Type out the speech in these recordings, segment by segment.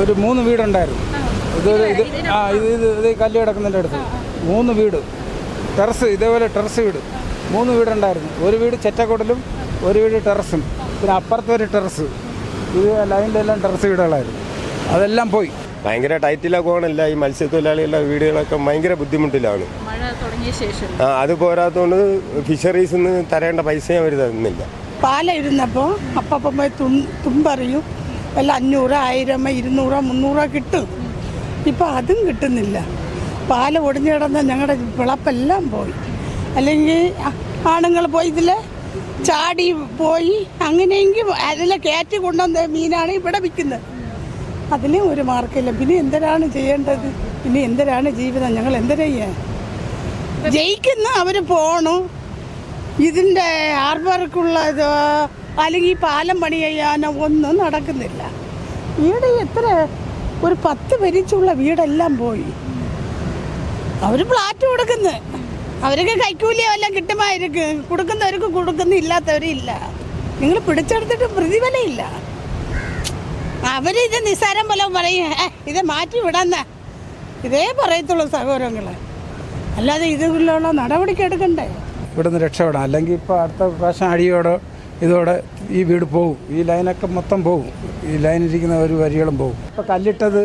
ഒരു മൂന്ന് വീടുണ്ടായിരുന്നു. ഇത് ഇത് ആ ഇത് ഇത് ഇത് കല്ല് കിടക്കുന്നതിന്റെ അടുത്ത്. മൂന്ന് വീട്. ടെറസ് ഇതേപോലെ ടെറസ് വീട്. മൂന്ന് വീടുണ്ടായിരുന്നു. ഒരു വീട് ചെറ്റക്കൊടലും ഒരു വീട് ടെറസും. പിന്നെ അപ്പുറത്തെ ഒരു ടെറസ്. ഇത് അതിന്റെ എല്ലാം ടെറസ് വീടുകളായിരുന്നു. അതെല്ലാം പോയി. ഭയങ്കര ടൈറ്റിലാക്കുവാണല്ല ഈ മത്സ്യത്തൊഴിലാളികളുടെ വീടുകളൊക്കെ ഭയങ്കര ബുദ്ധിമുട്ടിലാണ്. മഴ തുടങ്ങിയ ശേഷം. ആ, അത് പോരാത്തതുകൊണ്ട് ഫിഷറീസ് നിന്ന് തരേണ്ട പൈസ അവർ തരുന്നില്ല പാല ഇരുന്നപ്പോൾ അപ്പം പോയി തുമ്പറിയും. വല്ല അഞ്ഞൂറ് ആയിരം ഇരുന്നൂറ് മുന്നൂറോ കിട്ടും. ഇപ്പം അതും കിട്ടുന്നില്ല. പാൽ ഒടിഞ്ഞു കിടന്ന ഞങ്ങളുടെ വിളപ്പെല്ലാം പോയി. അല്ലെങ്കിൽ ആണുങ്ങൾ പോയി ഇതിൽ ചാടി പോയി അങ്ങനെയെങ്കിൽ അതിലെ കയറ്റി കൊണ്ടുവന്ന മീനാണ് ഇവിടെ വിൽക്കുന്നത്. അതിനും ഒരു മാർക്കില്ല. പിന്നെ എന്തിനാണ് ചെയ്യേണ്ടത്? പിന്നെ എന്തിനാണ് ജീവിതം? ഞങ്ങൾ എന്തിനാ ജയിക്കുന്ന അവർ പോണു. ഇതിന്റെ ആർബർക്കുള്ള അല്ലെങ്കിൽ പാലം പണി ചെയ്യാനോ ഒന്നും നടക്കുന്നില്ല. വീട് എത്ര ഒരു പത്ത് പെരിച്ചുള്ള വീടെല്ലാം പോയി. അവർ ഫ്ലാറ്റ് കൊടുക്കുന്നു. അവർക്ക് കൈക്കൂലിയോ എല്ലാം കിട്ടുമായിരിക്കും. കൊടുക്കുന്നവർക്ക് കൊടുക്കുന്ന ഇല്ലാത്തവരില്ല. നിങ്ങൾ പിടിച്ചെടുത്തിട്ട് പ്രതിഫലമില്ല. അവരിത് നിസ്സാരം പോലെ പറയും "ഏ, ഇത് മാറ്റി വിടന്ന ഇതേ പറയത്തുള്ളൂ സഹോദരങ്ങൾ അല്ലാതെ ഇതിലുള്ള നടപടിക്ക് എടുക്കണ്ടേ? ഇവിടുന്ന് രക്ഷപ്പെടാം. അല്ലെങ്കിൽ ഇപ്പോൾ അടുത്ത പ്രാവശ്യം അടിയോടെ ഇതോടെ ഈ വീട് പോകും ഈ ലൈനൊക്കെ മൊത്തം പോകും ഈ ലൈനിരിക്കുന്ന ഒരു വരികളും പോകും ഇപ്പോൾ കല്ലിട്ടത്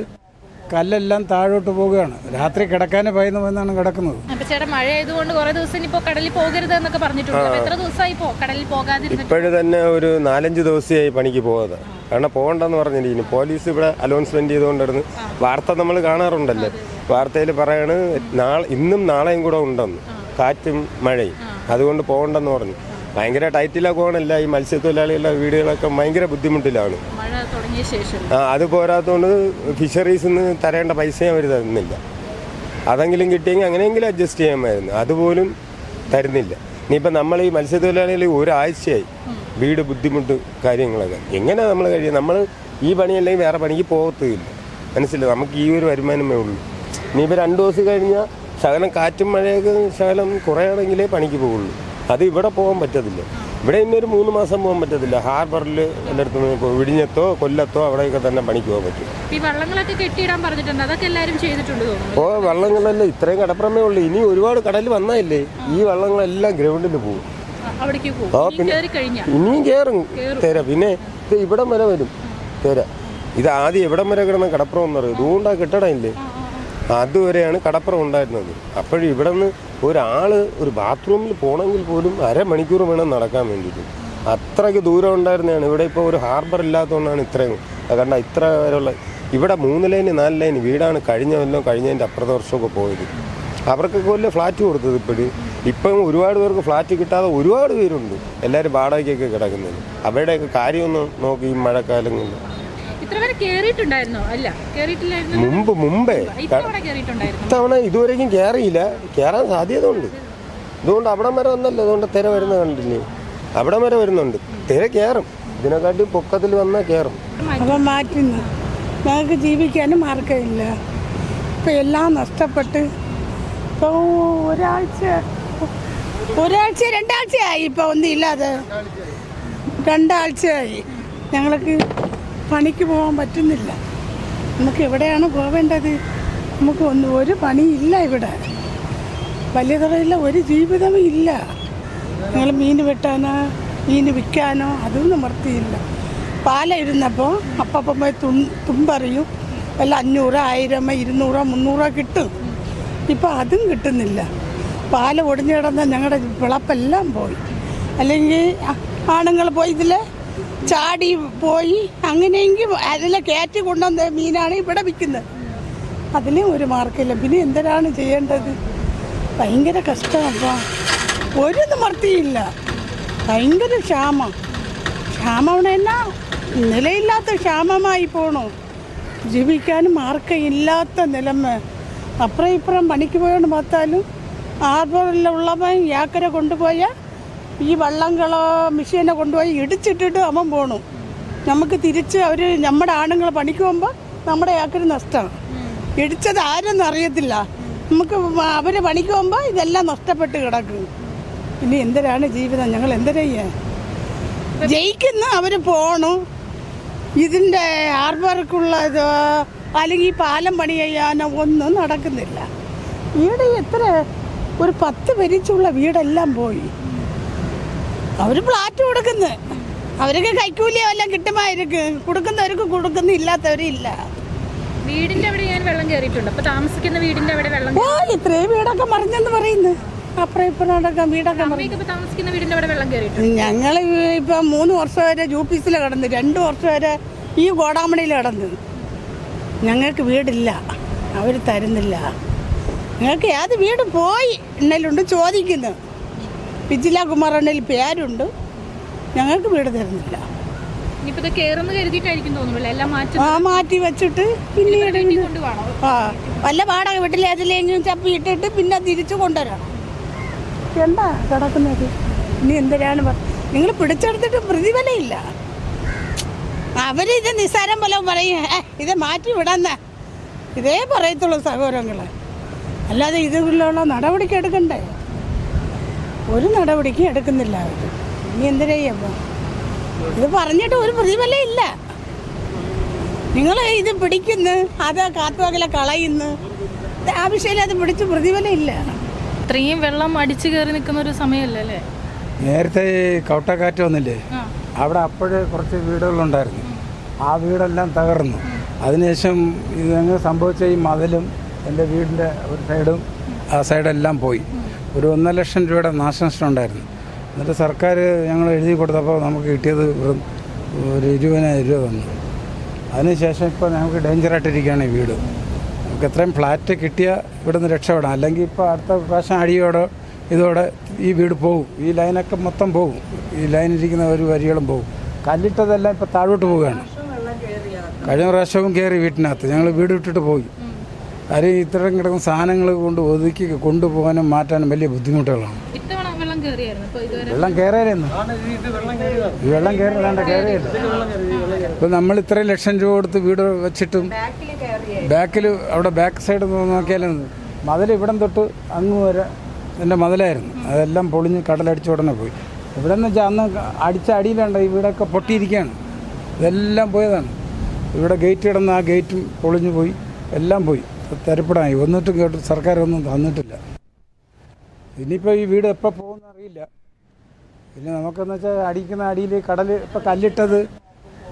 കല്ലെല്ലാം താഴോട്ട് പോവുകയാണ്. രാത്രി കിടക്കാനെ ഭയന്ന് പോയെന്നാണ് കിടക്കുന്നത്. അപ്പൊ ചേട്ടാ മഴ ആയതുകൊണ്ട് കുറെ ദിവസം ഇനിയിപ്പോ കടലിൽ പോകരുത് എന്നൊക്കെ പറഞ്ഞിട്ടുണ്ട്. അപ്പൊ എത്ര ദിവസമായി പോ കടലിൽ പോകാതിരുന്നിട്ട്? ഇപ്പോഴും തന്നെ ഒരു നാലഞ്ച് ദിവസമായി പണിക്ക് പോകാതെ. കാരണം പോകണ്ടെന്ന് പറഞ്ഞിരിക്കുന്നു പോലീസ് ഇവിടെ അലോൺസ്മെന്റ് ചെയ്തുകൊണ്ടിരുന്നു വാർത്ത നമ്മൾ കാണാറുണ്ടല്ലേ. വാർത്തയിൽ പറയാണ് നാളെ ഇന്നും നാളെയും കൂടെ ഉണ്ടെന്ന്. കാറ്റും മഴയും. അതുകൊണ്ട് പോകണ്ടെന്ന് പറഞ്ഞു. ഭയങ്കര ടൈറ്റിലാക്കുവാണല്ല ഈ മത്സ്യത്തൊഴിലാളികളുടെ വീടുകളൊക്കെ ഭയങ്കര ബുദ്ധിമുട്ടിലാണ്. ആ, അത് പോരാത്തതുകൊണ്ട് ഫിഷറീസിൽ നിന്ന് തരേണ്ട പൈസ അവർ തരുന്നില്ല. അതെങ്കിലും കിട്ടിയെങ്കിൽ അങ്ങനെയെങ്കിലും അഡ്ജസ്റ്റ് ചെയ്യാമായിരുന്നു. അതുപോലും തരുന്നില്ല. ഇനിയിപ്പോൾ നമ്മൾ ഈ മത്സ്യത്തൊഴിലാളികൾ ഒരാഴ്ചയായി വീട് ബുദ്ധിമുട്ട് കാര്യങ്ങളൊക്കെ. എങ്ങനെ നമ്മൾ കഴിയും നമ്മൾ ഈ പണിയല്ലെങ്കിൽ വേറെ പണിക്ക് പോകത്തുമില്ല. മനസ്സിലായി? നമുക്ക് ഈ ഒരു വരുമാനമേ ഉള്ളൂ. ഇനിയിപ്പോൾ രണ്ട് ദിവസം കഴിഞ്ഞാൽ ശകലം കാറ്റും മഴയൊക്കെ ശകലം കുറയാണെങ്കിലേ പണിക്ക് പോകുള്ളൂ അത് ഇവിടെ പോകാൻ പറ്റത്തില്ല. ഇവിടെ ഇന്നൊരു മൂന്ന് മാസം പോകാൻ പറ്റത്തില്ല. ഹാർബറിൽ എല്ലായിടത്തും വിഴിഞ്ഞത്തോ കൊല്ലത്തോ അവിടെയൊക്കെ തന്നെ പണിക്ക് പോകാൻ പറ്റും. ഈ വള്ളങ്ങളൊക്കെ കെട്ടിയിടാൻ പറഞ്ഞിട്ടുണ്ട്. അതൊക്കെ എല്ലാരും ചെയ്തിട്ടുണ്ട് ഇപ്പോൾ വള്ളങ്ങളെല്ലാം ഇത്രയും കടപ്രമേ ഉള്ളൂ. ഇനി ഒരുപാട് കടൽ വന്നായില്ലേ? ഈ വള്ളങ്ങളെല്ലാം ഗ്രൗണ്ടിൽ പോകും ആ, പിന്നെ- ഇനിയും കയറും തേര. പിന്നെ ഇത് ഇവിടം വരെ വരും. തേര. ഇത് ആദ്യം ഇവിടം വരെ കിടന്ന കടപ്പുറം എന്നറിയും? ഇതുകൊണ്ടാണ് കെട്ടിടം ഇല്ലേ? അതുവരെയാണ് കടപ്പുറം ഉണ്ടായിരുന്നത്. അപ്പോഴും ഇവിടെ നിന്ന് ഒരാൾ ഒരു ബാത്റൂമിൽ പോകണമെങ്കിൽ പോലും അരമണിക്കൂർ വേണം നടക്കാൻ വേണ്ടിയിട്ട്. അത്രയ്ക്ക് ദൂരം ഉണ്ടായിരുന്നതാണ്. ഇവിടെ ഇപ്പോൾ ഒരു ഹാർബർ ഇല്ലാത്തതുകൊണ്ടാണ് ഇത്രയും കണ്ട ഇത്ര വരെയുള്ള ഇവിടെ മൂന്ന് ലൈന് നാല് ലൈന് വീടാണ് കഴിഞ്ഞ കൊല്ലം കഴിഞ്ഞതിന്റെ അപ്പുറത്തെ വർഷമൊക്കെ പോയത്. അവർക്കൊക്കെ വലിയ ഫ്ലാറ്റ് കൊടുത്തത് ഇപ്പോഴും ഇപ്പം ഒരുപാട് പേർക്ക് ഫ്ലാറ്റ് കിട്ടാതെ ഒരുപാട് പേരുണ്ട്. എല്ലാവരും വാടകയ്ക്കൊക്കെ കിടക്കുന്നത്. അവരുടെയൊക്കെ കാര്യമൊന്നും നോക്കി ഈ മഴക്കാലങ്ങളിൽ. ഇത്ര വരെ കേറിയിട്ടുണ്ടായിരുന്നോ? അല്ല കേറിയിട്ടില്ലായിരുന്നു? മുമ്പ് മുമ്പേ. ഇത്തവണ കേറിയിട്ടുണ്ടായിരുന്നു? ഇത്തവണ ഇതുവരെയും കയറിയില്ല കയറാൻ സാധ്യത ഉണ്ട് ഇതുകൊണ്ട് അവിടം വരെ വന്നല്ലോ അതുകൊണ്ട് തിര വരുന്ന കണ്ടില്ലേ? അവിടം വരെ വരുന്നുണ്ട്. തിര കയറും ഇതിനെക്കാട്ടി പൊക്കത്തിൽ വന്നാൽ കയറും അപ്പം മാറ്റുന്നു ഞങ്ങൾക്ക് ജീവിക്കാനും മാർഗമില്ല ഇപ്പം എല്ലാം നഷ്ടപ്പെട്ട് ഇപ്പോൾ ഒരാഴ്ച ഒരാഴ്ച രണ്ടാഴ്ചയായി ഇപ്പോൾ ഒന്നും ഇല്ലാതെ. രണ്ടാഴ്ചയായി. ഞങ്ങൾക്ക് പണിക്ക് പോകാൻ പറ്റുന്നില്ല. നമുക്ക് എവിടെയാണ് പോവേണ്ടത്? നമുക്ക് ഒന്നും ഒരു പണിയില്ല ഇവിടെ. വലിയ തുറയില്ല ഒരു ജീവിതവും ഇല്ല. ഞങ്ങൾ മീൻ വെട്ടാനോ മീൻ വിൽക്കാനോ അതും നിവർത്തിയില്ല പാല ഇരുന്നപ്പോൾ അപ്പം പോയി തും തുമ്പറിയും വല്ല അഞ്ഞൂറ് ആയിരം ഇരുന്നൂറ് മുന്നൂറോ കിട്ടും. ഇപ്പം അതും കിട്ടുന്നില്ല. പാല ഒടിഞ്ഞു കിടന്ന ഞങ്ങളുടെ വിളപ്പെല്ലാം പോയി. അല്ലെങ്കിൽ ആണുങ്ങൾ പോയി ഇതിൽ ചാടി പോയി അങ്ങനെയെങ്കിൽ അതിലെ കയറ്റി കൊണ്ടുവന്ന മീനാണ് ഇവിടെ വിൽക്കുന്നത്. അതിന് ഒരു മാർക്കില്ല. പിന്നെ എന്തിനാണ് ചെയ്യേണ്ടത്? ഭയങ്കര കഷ്ടമാണ് ഒരു നിവർത്തിയില്ല ഭയങ്കര ക്ഷാമം. ക്ഷാമം എന്നാ? നിലയില്ലാത്ത ക്ഷാമമായി പോണു. ജീവിക്കാനും മാർക്കയില്ലാത്ത നിലമ. അപ്പുറം ഇപ്പുറം പണിക്ക് പോയോണ്ട് பார்த்தாலும் ஆர்வரில் യാക്കര കൊണ്ടുപോയാൽ ഈ വള്ളങ്ങളോ മെഷീനെ കൊണ്ടുപോയി ഇടിച്ചിട്ടിട്ട് അവൻ പോണു. നമുക്ക് തിരിച്ച് അവർ നമ്മുടെ ആണുങ്ങൾ പണിക്ക് പോകുമ്പോൾ നമ്മുടെ ആക്കൊരു നഷ്ടമാണ് ഇടിച്ചത് ആരെന്ന് അറിയത്തില്ല. നമുക്ക് അവർ പണിക്ക് പോകുമ്പോൾ ഇതെല്ലാം നഷ്ടപ്പെട്ട് കിടക്കും. ഇനി എന്തിനാണ് ജീവിതം? ഞങ്ങൾ എന്തിനാ ജയിക്കുന്ന അവർ പോണു. ഇതിന്റെ ഹാർബർക്കുള്ള ഇത് അല്ലെങ്കിൽ ഈ പാലം പണി ചെയ്യാനോ ഒന്നും നടക്കുന്നില്ല. വീട് എത്ര ഒരു പത്ത് പരിച്ചുള്ള വീടെല്ലാം പോയി. അവർ ഫ്ലാറ്റ് കൊടുക്കുന്നു. അവർക്ക് കൈക്കൂലിയോ എല്ലാം കിട്ടുമായിരിക്കും കൊടുക്കുന്നവർക്ക് കൊടുക്കുന്ന ഇല്ലാത്തവരില്ല വീടിന്റെ അവിടെ ഞാൻ വെള്ളം കയറിയിട്ടുണ്ട് അപ്പൊ താമസിക്കുന്ന വീടിന്റെ അവിടെ വെള്ളം ഓ ഇത്രയും വീടൊക്കെ മറിഞ്ഞെന്ന് പറയുന്നു. അപ്പുറം ഇപ്പുറം വീടൊക്കെ താമസിക്കുന്ന വീടിന്റെ അവിടെ വെള്ളം കയറിയിട്ടുണ്ട് ഞങ്ങൾ ഇപ്പം മൂന്ന് വർഷം വരെ ജൂ പീസിൽ കിടന്നു രണ്ട് വർഷം വരെ ഈ ഗോഡാമണിയിൽ കിടന്നു. ഞങ്ങൾക്ക് വീടില്ല. അവർ തരുന്നില്ല. ഞങ്ങൾക്ക് ഏത് വീട് പോയി എന്നല്ലുണ്ട് ചോദിക്കുന്നു. പിജില കുമാറണ്ണയിൽ പേരുണ്ട്. ഞങ്ങൾക്ക് വീട് തരുന്നില്ല. ആ മാറ്റി വെച്ചിട്ട് പിന്നെ ആ വല്ല വാടക വീട്ടിൽ ഏതിലെങ്കിലും ചപ്പി ഇട്ടിട്ട് പിന്നെ തിരിച്ചു കൊണ്ടുവരണം. എന്താ കിടക്കുന്നത് ഇനി എന്തിനാണ് നിങ്ങൾ പിടിച്ചെടുത്തിട്ട് പ്രതിഫലമില്ല അവരിത് നിസ്സാരം പോലെ പറയും "ഏ, ഇത് മാറ്റി വിടന്ന ഇതേ പറയത്തുള്ളൂ സഹോദരങ്ങളെ. അല്ലാതെ ഇതിലുള്ള നടപടിക്ക് എടുക്കണ്ടേ? ഒരു നടപടിക്കും എടുക്കുന്നില്ല. അവർ ഇനി എന്തിനാ ചെയ്യപ്പോ ഇത് പറഞ്ഞിട്ട് ഒരു പ്രതിഫലം ഇല്ല. നിങ്ങൾ ഇത് പിടിക്കുന്നു അത് കാത്തുവാകല കളയുന്നു. ആവശ്യമില്ല അത് പിടിച്ച് പ്രതിഫലം ഇല്ല. ഇത്രയും വെള്ളം അടിച്ചു കയറി നിൽക്കുന്ന ഒരു സമയമല്ലേ? അല്ലേ? നേരത്തെ ഈ കൗട്ടക്കാറ്റ് വന്നില്ലേ? അവിടെ അപ്പോഴേ കുറച്ച് വീടുകളുണ്ടായിരുന്നു. ആ വീടെല്ലാം തകർന്നു. അതിനുശേഷം ഇതങ്ങ് സംഭവിച്ച ഈ മതിലും എന്റെ വീടിന്റെ ഒരു സൈഡും ആ സൈഡെല്ലാം പോയി. ഒരു ഒന്നര ലക്ഷം രൂപയുടെ നാശനഷ്ടം ഉണ്ടായിരുന്നു. എന്നിട്ട് സർക്കാർ ഞങ്ങൾ എഴുതി കൊടുത്തപ്പോൾ നമുക്ക് കിട്ടിയത് വെറും ഒരു ഇരുപതിനായിരം രൂപ തന്നു. അതിനുശേഷം ഇപ്പോൾ ഞങ്ങൾക്ക് ഡേഞ്ചറായിട്ടിരിക്കുകയാണ് ഈ വീട്. നമുക്ക് എത്രയും ഫ്ലാറ്റ് കിട്ടിയാൽ ഇവിടെ നിന്ന് രക്ഷപ്പെടാം. അല്ലെങ്കിൽ ഇപ്പോൾ അടുത്ത പ്രാവശ്യം അടിയോടെ ഇതോടെ ഈ വീട് പോകും ഈ ലൈനൊക്കെ മൊത്തം പോകും ഈ ലൈനിരിക്കുന്ന ഒരു വരികളും പോകും കല്ലിട്ടതെല്ലാം ഇപ്പോൾ താഴോട്ട് പോവുകയാണ്. കഴിഞ്ഞ പ്രാവശ്യവും കയറി വീട്ടിനകത്ത്. ഞങ്ങൾ വീട് വിട്ടിട്ട് പോയി. കാര്യം ഇത്രയും കിടക്കുന്ന സാധനങ്ങൾ കൊണ്ട് ഒതുക്കി കൊണ്ടുപോകാനും മാറ്റാനും വലിയ ബുദ്ധിമുട്ടുകളാണ്. വെള്ളം ഇതുവരെ വെള്ളം കയറിയായിരുന്നു ഈ വെള്ളം കയറി വേണ്ട കയറിയില്ല ഇപ്പം നമ്മൾ ഇത്രയും ലക്ഷം രൂപ കൊടുത്ത് വീട് വെച്ചിട്ടും ബാക്കിൽ അവിടെ ബാക്ക് സൈഡ് നോക്കിയാലും മതിൽ ഇവിടം തൊട്ട് അങ്ങ് വരെ എന്റെ മതിലായിരുന്നു. അതെല്ലാം പൊളിഞ്ഞ് കടലടിച്ച് ഉടനെ പോയി. ഇവിടെ നിന്ന് വെച്ചാൽ അന്ന് അടിച്ച അടിയിലുണ്ട് ഈ വീടൊക്കെ പൊട്ടിയിരിക്കുകയാണ്. ഇതെല്ലാം പോയതാണ്. ഇവിടെ ഗേറ്റ് കിടന്ന് ആ ഗേറ്റും പൊളിഞ്ഞു പോയി. എല്ലാം പോയി. തരപ്പെടായി ഒന്നിട്ടും കേട്ട് സർക്കാർ ഒന്നും തന്നിട്ടില്ല. ഇനിയിപ്പോൾ ഈ വീട് എപ്പോൾ പോകുമെന്ന് അറിയില്ല. പിന്നെ നമുക്കെന്ന് വെച്ചാൽ അടിക്കുന്ന അടിയിൽ കടൽ ഇപ്പോൾ കല്ലിട്ടത്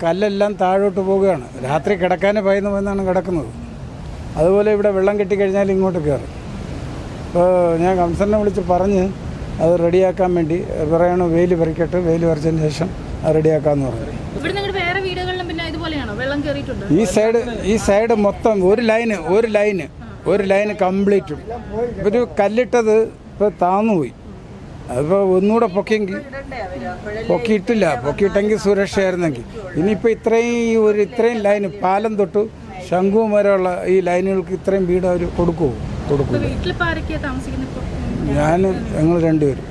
കല്ലെല്ലാം താഴോട്ട് പോവുകയാണ്. രാത്രി കിടക്കാനേ ഭയന്ന് പോയെന്നാണ് കിടക്കുന്നത്. അതുപോലെ ഇവിടെ വെള്ളം കെട്ടിക്കഴിഞ്ഞാൽ ഇങ്ങോട്ട് കയറും. ഇപ്പോൾ ഞാൻ കംസറിനെ വിളിച്ച് പറഞ്ഞ് അത് റെഡിയാക്കാൻ വേണ്ടി പറയണു വെയിൽ പറിക്കട്ടെ വെയിൽ പറിച്ചതിന് ശേഷം അത് റെഡിയാക്കാമെന്ന് പറഞ്ഞു ഇവിടെ നിങ്ങളുടെ വേറെ വീടുകളിലും പിന്നെ ഇതുപോലെയാണോ വെള്ളം കയറിയിട്ടുണ്ട് ഈ സൈഡ് ഈ സൈഡ് മൊത്തം ഒരു ലൈന് ഒരു ലൈന് ഒരു ലൈന് കംപ്ലീറ്റും. ഒരു കല്ലിട്ടത് ഇപ്പോൾ താന്നുപോയി. അതിപ്പോൾ ഒന്നുകൂടെ പൊക്കിയെങ്കിൽ പൊക്കിയിട്ടില്ല. പൊക്കിയിട്ടെങ്കിൽ സുരക്ഷയായിരുന്നെങ്കിൽ ഇനിയിപ്പോൾ ഇത്രയും ഈ ഒരു ഇത്രയും ലൈന് പാലം തൊട്ട് ശംഖുവും വരെയുള്ള ഈ ലൈനുകൾക്ക് ഇത്രയും വീട് അവർ കൊടുക്കുമോ കൊടുക്കും ഇപ്പൊ ഞാൻ ഞങ്ങൾ രണ്ടുപേരും.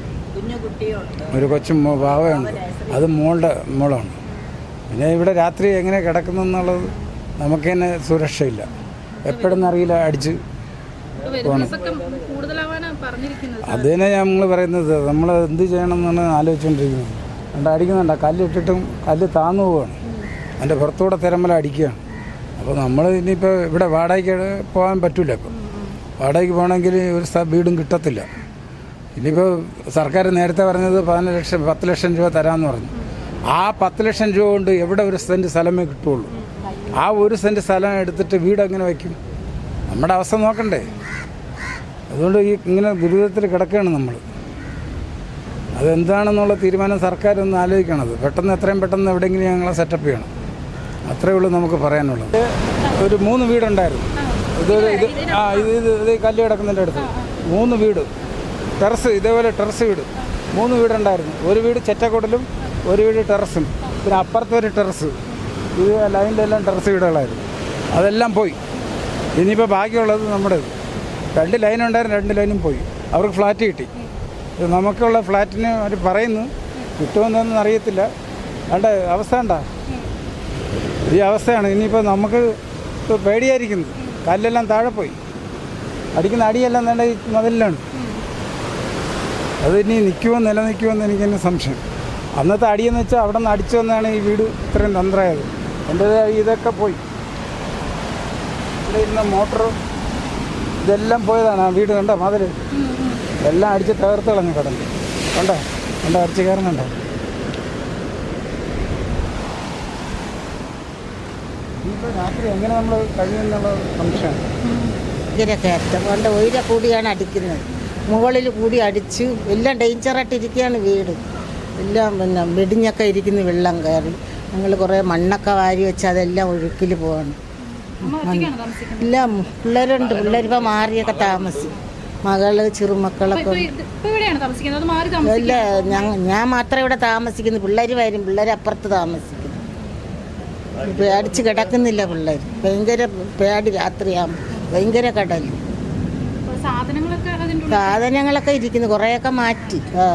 ഒരു കൊച്ചു ഭാവയുണ്ട് അത് മോളുടെ മോളാണ്. പിന്നെ ഇവിടെ രാത്രി എങ്ങനെ കിടക്കുന്നു എന്നുള്ളത് നമുക്ക് തന്നെ സുരക്ഷയില്ല. എപ്പോഴെന്ന് അറിയില്ല അടിച്ച് അതിനെ നമ്മൾ പറയുന്നത് നമ്മൾ എന്ത് ചെയ്യണം എന്നാണ് ആലോചിച്ചുകൊണ്ടിരിക്കുന്നത് കണ്ട അടിക്കുന്നുണ്ട്? കല്ലിട്ടിട്ടും കല്ല് താന്നു പോവാണ്. അതിന്റെ പുറത്തൂടെ തിരമല അടിക്കുകയാണ്. അപ്പോൾ നമ്മൾ ഇനിയിപ്പോൾ ഇവിടെ വാടകയ്ക്ക് പോകാൻ പറ്റില്ല ഇപ്പം. വാടകയ്ക്ക് പോകണമെങ്കിൽ ഒരു വീടും കിട്ടത്തില്ല. ഇനിയിപ്പോൾ സർക്കാർ നേരത്തെ പറഞ്ഞത് പതിനഞ്ച് ലക്ഷം പത്ത് ലക്ഷം രൂപ തരാമെന്ന് പറഞ്ഞു. ആ പത്ത് ലക്ഷം രൂപ കൊണ്ട് എവിടെ ഒരു സെന്റ് സ്ഥലമേ കിട്ടുള്ളൂ. ആ ഒരു സെന്റ് സ്ഥലം എടുത്തിട്ട് വീട് എങ്ങനെ വയ്ക്കും? നമ്മുടെ അവസ്ഥ നോക്കണ്ടേ. അതുകൊണ്ട് ഈ ഇങ്ങനെ ദുരിതത്തിൽ കിടക്കുകയാണ് നമ്മൾ. അതെന്താണെന്നുള്ള തീരുമാനം സർക്കാർ ഒന്ന് ആലോചിക്കണത് പെട്ടെന്ന് എത്രയും പെട്ടെന്ന് എവിടെയെങ്കിലും ഞങ്ങളെ സെറ്റപ്പ് ചെയ്യണം. അത്രയേ ഉള്ളൂ നമുക്ക് പറയാനുള്ളത്. ഒരു മൂന്ന് വീടുണ്ടായിരുന്നു. ഇത് ഇത് ആ ഇത് ഇത് ഇത് കല്ല് കിടക്കുന്നതിന്റെ അടുത്ത്. മൂന്ന് വീട്. ടെറസ് ഇതേപോലെ ടെറസ് വീട്. മൂന്ന് വീടുണ്ടായിരുന്നു. ഒരു വീട് ചെറ്റക്കൊടലും ഒരു വീട് ടെറസും പിന്നെ അപ്പുറത്തെ ഒരു ടെറസ്. ഇത് ലൈനിന്റെ എല്ലാം ടെറസ് വീടുകളായിരുന്നു. അതെല്ലാം പോയി. ഇനിയിപ്പോൾ ബാക്കിയുള്ളത് നമ്മുടെ രണ്ട് ലൈൻ ഉണ്ടായിരുന്നു രണ്ട് ലൈനും പോയി. അവർക്ക് ഫ്ലാറ്റ് കിട്ടി. നമുക്കുള്ള ഫ്ലാറ്റിന് അവർ പറയുന്നു കിട്ടുമെന്നൊന്നും അറിയത്തില്ല. വേണ്ട അവസ്ഥ ഉണ്ടാ ഈ അവസ്ഥയാണ്. ഇനിയിപ്പോൾ നമുക്ക് പേടിയായിരിക്കുന്നത് കല്ലെല്ലാം താഴെ പോയി. അടിക്കുന്ന അടിയെല്ലാം ഈ മതിലാണ് അത് ഇനി നിൽക്കുമോ നിലനിൽക്കുമോ എന്ന് എനിക്കെന്നെ സംശയം. അന്നത്തെ അടിയെന്ന് വെച്ചാൽ അവിടെ നിന്ന് അടിച്ചു വന്നാണ് ഈ വീട് ഇത്രയും തന്ത്രമായത്. എന്റെ ഇതൊക്കെ പോയി. ഇവിടെ ഇരുന്ന മോട്ടർ ഇതെല്ലാം പോയതാണ് ആ വീട് കണ്ട? മതിൽ എല്ലാം അടിച്ച് തകർത്ത് കളഞ്ഞു കടന്നു. കണ്ടോ? കണ്ടോ? അടിച്ച് കയറുന്നുണ്ടോ ഇപ്പോൾ രാത്രി എങ്ങനെ നമ്മൾ കഴിയുമെന്നുള്ള സംശയമാണ് ഭയങ്കര കയറ്റം കൊണ്ട് ഉയര കൂടിയാണ് അടിക്കുന്നത്. മുകളിൽ കൂടി അടിച്ച് എല്ലാം ഡേഞ്ചറായിട്ടിരിക്കുകയാണ് വീട്. എല്ലാം പിന്നെ വെടിഞ്ഞൊക്കെ ഇരിക്കുന്ന വെള്ളം കയറി. ഞങ്ങൾ കുറേ മണ്ണൊക്കെ വാരി വെച്ച് അതെല്ലാം ഒഴുക്കിൽ പോവാണ്. എല്ലാം പിള്ളേരുണ്ട്. പിള്ളേരിപ്പോൾ മാറിയൊക്കെ താമസിക്കും. മകൾ ചെറുമക്കളൊക്കെ ഇല്ല ഞാൻ ഞാൻ മാത്രം ഇവിടെ താമസിക്കുന്നു. പിള്ളേർ വരും. പിള്ളേർ അപ്പുറത്ത് താമസിക്കുന്നു. പേടിച്ച് കിടക്കുന്നില്ല പിള്ളേർ ഭയങ്കര പേടി രാത്രിയാകുമ്പോൾ ഭയങ്കര കടൽ സാധനങ്ങളൊക്കെ ഇരിക്കുന്നു. കുറേയൊക്കെ മാറ്റി. ആ.